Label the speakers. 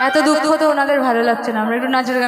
Speaker 1: এত দুঃখ তো ওনাদের ভালো লাগছে না। আমরা একটু নাচের